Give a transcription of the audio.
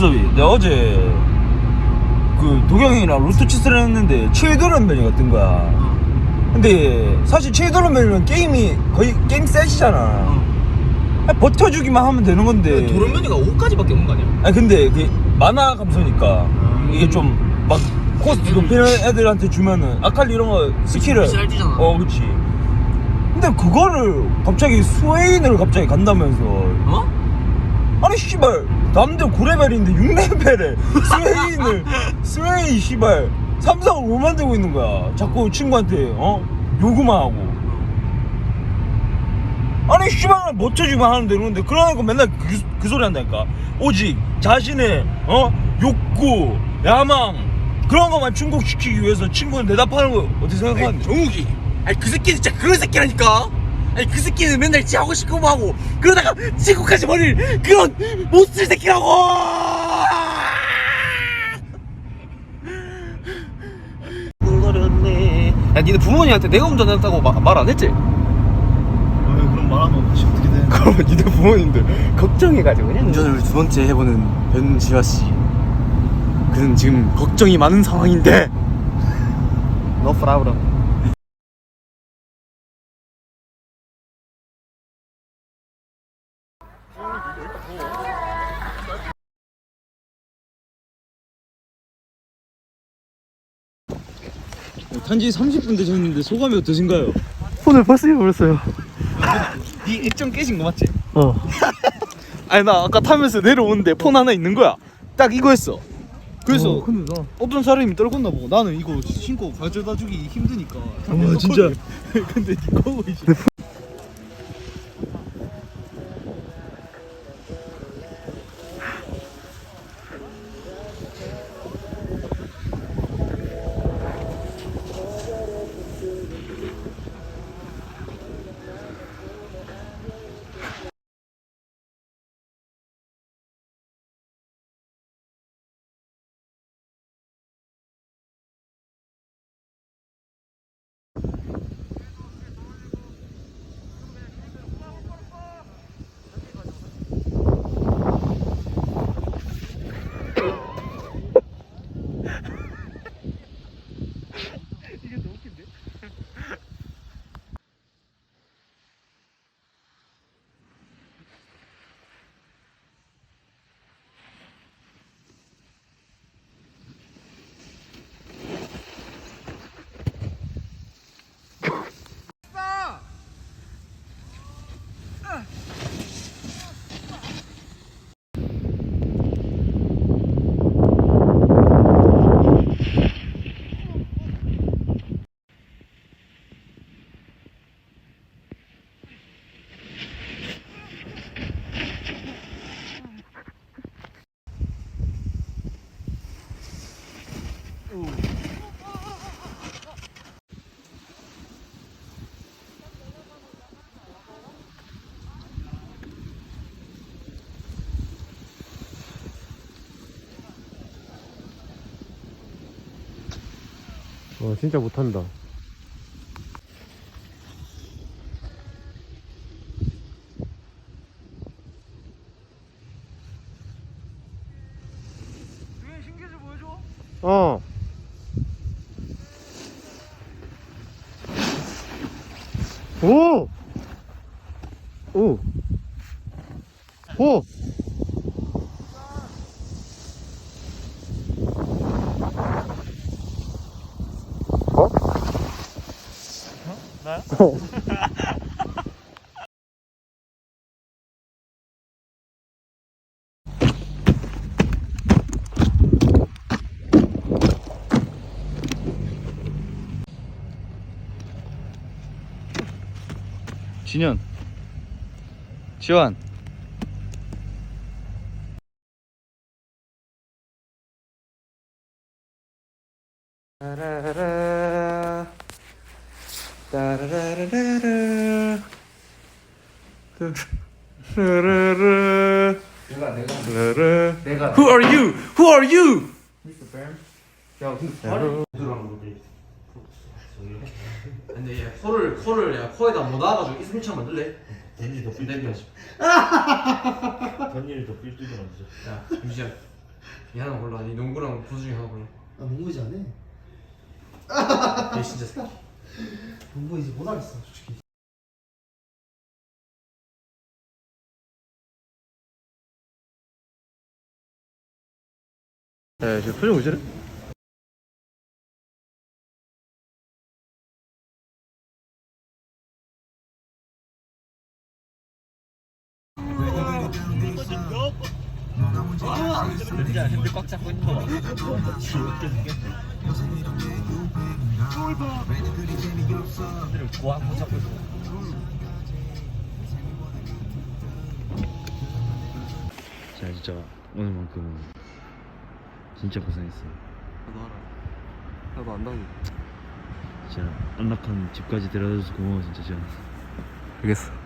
기섭이. 내가 어제 그 도경이랑 로또 치스를 했는데 메뉴 같은 거야. 근데 사실 메뉴는 게임이 거의 게임 셋이잖아. 그냥 버텨주기만 하면 되는 건데. 메뉴가 5까지밖에 없는 거 아니야? 아니 근데 그 만화 감소니까 이게 좀 막 코스트 높이는 애들한테 주면은 아칼리 이런 거 스킬을. 어 그치 근데 그거를 갑자기 스웨인을 갑자기 간다면서. 어? 아니 씨발. 남들 9레벨인데 6레벨에. 스웨인을 스웨인 씨발. 삼성을 못 만들고 있는 거야. 자꾸 친구한테 어? 요구만 하고. 아니 씨발. 멋져주기만 하는데 그러는데 그러니까 맨날 그, 그 소리 한다니까. 오직 자신의 어? 욕구 야망. 그런 것만 충족시키기 위해서 친구를 대답하는 거 어떻게 생각하는데? 정욱이. 아니 그 새끼는 진짜 그런 새끼라니까 아니 그 새끼는 맨날 지 하고 싶은 거 하고 그러다가 친구까지 버릴 그런 못쓸 새끼라고 버렸네 야 니네 부모님한테 내가 운전했다고 말 안 했지? 왜 그럼 말하면 다시 어떻게 돼? 그러면 니네 부모님들 걱정해가지고 그냥 운전을 두 번째 해보는 변지화 씨. 그는 지금 걱정이 많은 상황인데. 너프 단지 30분 되셨는데 소감이 어떠신가요? 오늘 벌써 잃어버렸어요. 니 액정 깨진 거 맞지? 어. 아니 나 아까 타면서 내려오는데 폰 하나 있는 거야 딱 이거였어 그래서 어, 근데 나. 어떤 사람이 떨궜나 보고 나는 이거 신고 가져다 주기 힘드니까 와 진짜 근데 니 거고 이제 어, 진짜 못한다. 어. 오! 오! 오! 어? 나야? 진현. 지환 내가 내가 내가 Who are you? Who are you? 야 근데 발이 들어간 건데 근데 얘 코를 코를 야 코에다 못 넣어가지고 이스미처럼 만들래? 던지 더 내가 던지를 더 진짜. 야 유지야. 이 하나 골라. 이 농구랑 부수 중에 하나 골라. 나 농구이지 않아? 얘 진짜 새끼 농구 이제 못하겠어 솔직히 야, 저 표정 왜 저래? 자 진짜 오늘만큼은 진짜 고생했어 나도 알아 나도 안다니 진짜 안락한 집까지 데려다줘서 고마워 진짜 지금 알겠어